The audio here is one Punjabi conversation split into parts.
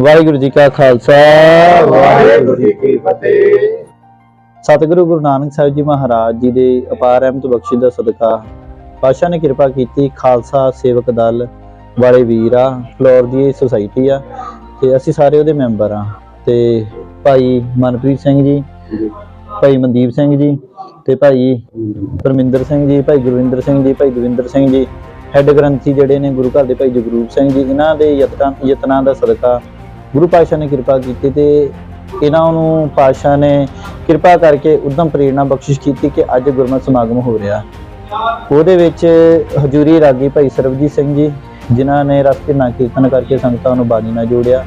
ਵਾਹਿਗੁਰੂ ਜੀ ਕਾ ਖਾਲਸਾ, ਵਾਹਿਗੁਰੂ ਜੀ ਕੀ ਫਤਿਹ। ਸਤਿਗੁਰੂ ਗੁਰੂ ਨਾਨਕ ਸਾਹਿਬ ਜੀ ਮਹਾਰਾਜ ਜੀ ਦੇ ਅਪਾਰ ਰਹਿਮਤ ਬਖਸ਼ੀ ਦਾ ਸਦਕਾ, ਪਾਤਸ਼ਾਹ ਨੇ ਕਿਰਪਾ ਕੀਤੀ ਖਾਲਸਾ ਸੇਵਕ ਦਲ ਵਾਲੇ ਵੀਰ ਆ, ਫਲੋਰ ਦੀ ਸੁਸਾਇਟੀ ਆ, ਤੇ ਅਸੀਂ ਸਾਰੇ ਉਹਦੇ ਮੈਂਬਰ ਆ, ਤੇ ਭਾਈ ਮਨਪ੍ਰੀਤ ਸਿੰਘ ਜੀ, ਭਾਈ ਮਨਦੀਪ ਸਿੰਘ ਜੀ, ਤੇ ਭਾਈ ਪਰਮਿੰਦਰ ਸਿੰਘ ਜੀ, ਭਾਈ ਗੁਰਵਿੰਦਰ ਸਿੰਘ ਜੀ, ਭਾਈ ਦਵਿੰਦਰ ਸਿੰਘ ਜੀ ਹੈੱਡ ਗ੍ਰੰਥੀ ਜਿਹੜੇ ਨੇ ਗੁਰੂ ਘਰ ਦੇ ਭਾਈ ਜਗਰੂਪ ਸਿੰਘ ਜੀ ਇਹਨਾਂ ਦੇ ਯਤਨਾਂ ਯਤਨਾਂ ਦਾ ਸਦਕਾ ਗੁਰੂ ਪਾਤਸ਼ਾਹ ਨੇ ਕਿਰਪਾ ਕੀਤੀ ਤੇ ਇਹਨਾਂ ਨੂੰ ਪਾਤਸ਼ਾਹ ਨੇ ਕਿਰਪਾ ਕਰਕੇ ਉਦਮ ਪ੍ਰੇਰਣਾ ਬਖਸ਼ਿਸ਼ ਕੀਤੀ ਕਿ ਅੱਜ ਗੁਰਮਤਿ ਸਮਾਗਮ ਹੋ ਰਿਹਾ। ਉਹਦੇ ਵਿੱਚ ਹਜੂਰੀ ਰਾਗੀ ਭਾਈ ਸਰਬਜੀਤ ਸਿੰਘ ਜੀ, ਜਿਨ੍ਹਾਂ ਨੇ ਰਸ ਕਿਰਨਾ ਕੀਰਤਨ ਕਰਕੇ ਸੰਗਤਾਂ ਨੂੰ ਬਾਣੀ ਨਾਲ ਜੋੜਿਆ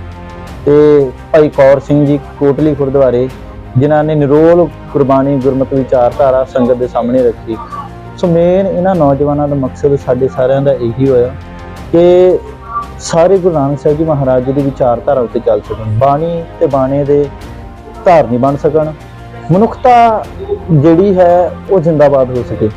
ਤੇ ਭਾਈ ਕੌਰ ਸਿੰਘ ਜੀ ਕੋਟਲੀ ਗੁਰਦੁਆਰੇ, ਜਿਨ੍ਹਾਂ ਨੇ ਨਿਰੋਲ ਕੁਰਬਾਨੀ ਗੁਰਮਤਿ ਵਿਚਾਰਧਾਰਾ ਸੰਗਤ ਦੇ ਸਾਹਮਣੇ ਰੱਖੀ। ਸੋ ਮੇਨ ਇਹਨਾਂ ਨੌਜਵਾਨਾਂ ਦਾ ਮਕਸਦ ਸਾਡੇ ਸਾਰਿਆਂ ਦਾ ਇਹੀ ਹੋਇਆ ਕਿ ਸਾਰੇ ਗੁਰੂ ਨਾਨਕ ਸਾਹਿਬ ਜੀ ਮਹਾਰਾਜ ਜੀ ਦੀ ਵਿਚਾਰਧਾਰਾ ਉੱਤੇ ਚੱਲ ਸਕਣ, ਬਾਣੀ ਤੇ ਬਾਣੇ ਦੇ ਧਾਰਨੀ ਬਣ ਸਕਣ। ਮਨੁੱਖਤਾ ਜਿਹੜੀ ਹੈ, ਉਹ ਜਿੰਦਾਬਾਦ ਹੋ ਸਕੇ।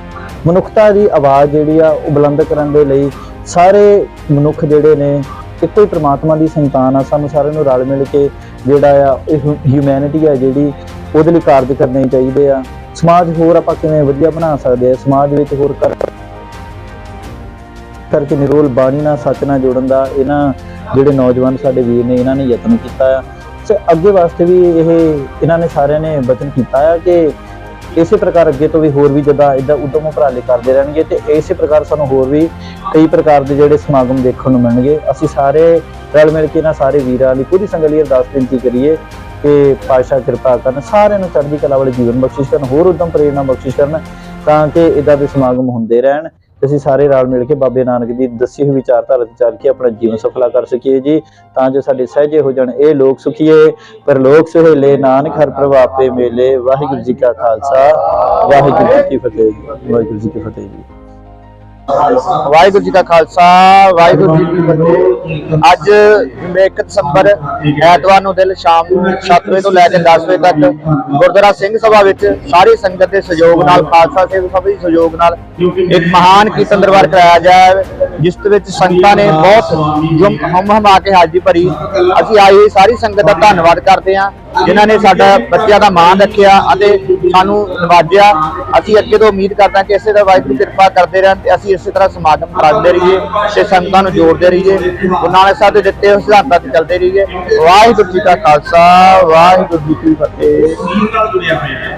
ਮਨੁੱਖਤਾ ਦੀ ਆਵਾਜ਼ ਜਿਹੜੀ ਆ, ਉਹ ਬੁਲੰਦ ਕਰਨ ਦੇ ਲਈ ਸਾਰੇ ਮਨੁੱਖ ਜਿਹੜੇ ਨੇ ਇੱਕੋ ਹੀ ਪ੍ਰਮਾਤਮਾ ਦੀ ਸੰਤਾਨ ਆ। ਸਾਨੂੰ ਸਾਰਿਆਂ ਨੂੰ ਰਲ ਮਿਲ ਕੇ ਜਿਹੜਾ ਆ, ਇਹ ਹਿਊਮੈਨਿਟੀ ਆ ਜਿਹੜੀ, ਉਹਦੇ ਲਈ ਕਾਰਜ ਕਰਨੇ ਚਾਹੀਦੇ ਆ। ਸਮਾਜ ਹੋਰ ਆਪਾਂ ਕਿਵੇਂ ਵਧੀਆ ਬਣਾ ਸਕਦੇ ਆ? ਸਮਾਜ ਵਿੱਚ ਹੋਰ ਕਰ ਕਰਕੇ ਨਿਰੋਲ ਬਾਣੀ ਨਾਲ ਸੱਚ ਨਾਲ ਜੋੜਨ ਦਾ ਇਹਨਾਂ ਜਿਹੜੇ ਨੌਜਵਾਨ ਸਾਡੇ ਵੀਰ ਨੇ, ਇਹਨਾਂ ਨੇ ਯਤਨ ਕੀਤਾ ਆ। ਤੇ ਅੱਗੇ ਵਾਸਤੇ ਵੀ ਇਹ, ਇਹਨਾਂ ਨੇ ਸਾਰਿਆਂ ਨੇ ਵਚਨ ਕੀਤਾ ਆ ਕਿ ਇਸੇ ਪ੍ਰਕਾਰ ਅੱਗੇ ਤੋਂ ਵੀ ਹੋਰ ਵੀ ਜਿੱਦਾਂ ਇਦਾਂ ਉਦਮ ਉਪਰਾਲੇ ਕਰਦੇ ਰਹਿਣਗੇ ਤੇ ਇਸੇ ਪ੍ਰਕਾਰ ਸਾਨੂੰ ਹੋਰ ਵੀ ਕਈ ਪ੍ਰਕਾਰ ਦੇ ਜਿਹੜੇ ਸਮਾਗਮ ਦੇਖਣ ਨੂੰ ਮਿਲਣਗੇ। ਅਸੀਂ ਸਾਰੇ ਰਲ ਮਿਲ ਕੇ ਇਹਨਾਂ ਸਾਰੇ ਵੀਰਾਂ ਲਈ ਪੂਰੀ ਸੰਗਤ ਲਈ ਅਰਦਾਸ ਬੇਨਤੀ ਕਰੀਏ ਕਿ ਪਾਤਸ਼ਾਹ ਕਿਰਪਾ ਕਰਨ, ਸਾਰਿਆਂ ਨੂੰ ਚੜ੍ਹਦੀ ਕਲਾ ਵਾਲੇ ਜੀਵਨ ਬਖਸ਼ਿਸ਼ ਕਰਨ, ਹੋਰ ਉਦਮ ਪ੍ਰੇਰਣਾ ਬਖਸ਼ਿਸ਼ ਕਰਨ ਤਾਂ ਕਿ ਇਦਾਂ ਦੇ ਸਮਾਗਮ ਹੁੰਦੇ ਰਹਿਣ। ਤੇ ਅਸੀਂ ਸਾਰੇ ਰਲ ਮਿਲ ਕੇ ਬਾਬੇ ਨਾਨਕ ਦੀ ਦੱਸੀ ਹੋਈ ਵਿਚਾਰਧਾਰਾ ਤੇ ਚੱਲ ਕੇ ਆਪਣਾ ਜੀਵਨ ਸਫਲਾ ਕਰ ਸਕੀਏ ਜੀ। ਤਾਂ ਜੋ ਸਾਡੇ ਸਹਿਜੇ ਹੋ ਜਾਣ ਇਹ ਲੋਕ ਸੁਖੀਏ ਪਰ ਲੋਕ ਸੁਹੇਲੇ ਨਾਨਕ ਹਰ ਪ੍ਰਭਾਪੇ ਮੇਲੇ। ਵਾਹਿਗੁਰੂ ਜੀ ਕਾ ਖਾਲਸਾ, ਵਾਹਿਗੁਰੂ ਜੀ ਕੀ ਫਤਿਹ, ਵਾਹਿਗੁਰੂ ਜੀ ਕੀ ਫਤਿਹ ਜੀ। ਵਾਹਿਗੁਰੂ ਜੀ ਕਾ ਖਾਲਸਾ, ਵਾਹਿਗੁਰੂ ਜੀ ਕੀ ਫਤਿਹ। ਅੱਜ 1 ਦਸੰਬਰ, ਐਤਵਾਰ ਨੂੰ ਦਿਨ ਸ਼ਾਮ 7 ਵਜੇ ਤੋਂ ਲੈ ਕੇ 10 ਵਜੇ ਤੱਕ ਗੁਰਦੁਆਰਾ ਸਿੰਘ ਸਭਾ ਵਿੱਚ ਸਾਰੀ ਸੰਗਤ ਦੇ ਸਹਿਯੋਗ ਨਾਲ, ਖਾਲਸਾ ਸੇਵਕ ਸਭਾ ਦੇ ਸਹਿਯੋਗ ਨਾਲ ਇੱਕ ਮਹਾਨ ਕੀਰਤਨ ਦਰਬਾਰ ਕਰਾਇਆ ਜਾਏ ਜਿਸ ਦੇ ਵਿੱਚ ਸੰਗਤਾਂ ਨੇ ਬਹੁਤ ਜੁਮ ਹਮ ਹਮਾ ਕੇ ਹਾਜ਼ਰੀ ਭਰੀ। ਅਸੀਂ ਆਈ ਸਾਰੀ ਸੰਗਤ ਦਾ ਧੰਨਵਾਦ ਕਰਦੇ ਹਾਂ, ਜਿਨ੍ਹਾਂ ਨੇ ਸਾਡਾ ਬੱਚਿਆਂ ਦਾ ਮਾਣ ਰੱਖਿਆ ਅਤੇ ਸਾਨੂੰ ਨਵਾਜਿਆ। ਅਸੀਂ ਅੱਗੇ ਤੋਂ ਉਮੀਦ ਕਰਦਾ ਕਿ ਇਸੇ ਤਰ੍ਹਾਂ ਵਾਹਿਗੁਰੂ ਕਿਰਪਾ ਕਰਦੇ ਰਹਿਣ ਤੇ ਅਸੀਂ ਇਸੇ ਤਰ੍ਹਾਂ ਸਮਾਗਮ ਕਰਦੇ ਰਹੀਏ ਤੇ ਸੰਗਤਾਂ ਨੂੰ ਜੋੜਦੇ ਰਹੀਏ, ਗੁਰੂ ਨਾਨਕ ਸਾਹਿਬ ਦੇ ਦਿੱਤੇ ਹੋਏ ਸਿਧਾਂਤਾਂ ਤੇ ਚੱਲਦੇ ਰਹੀਏ। ਵਾਹਿਗੁਰੂ ਜੀ ਕਾ ਖਾਲਸਾ, ਵਾਹਿਗੁਰੂ ਜੀ ਕੀ ਫਤਿਹ।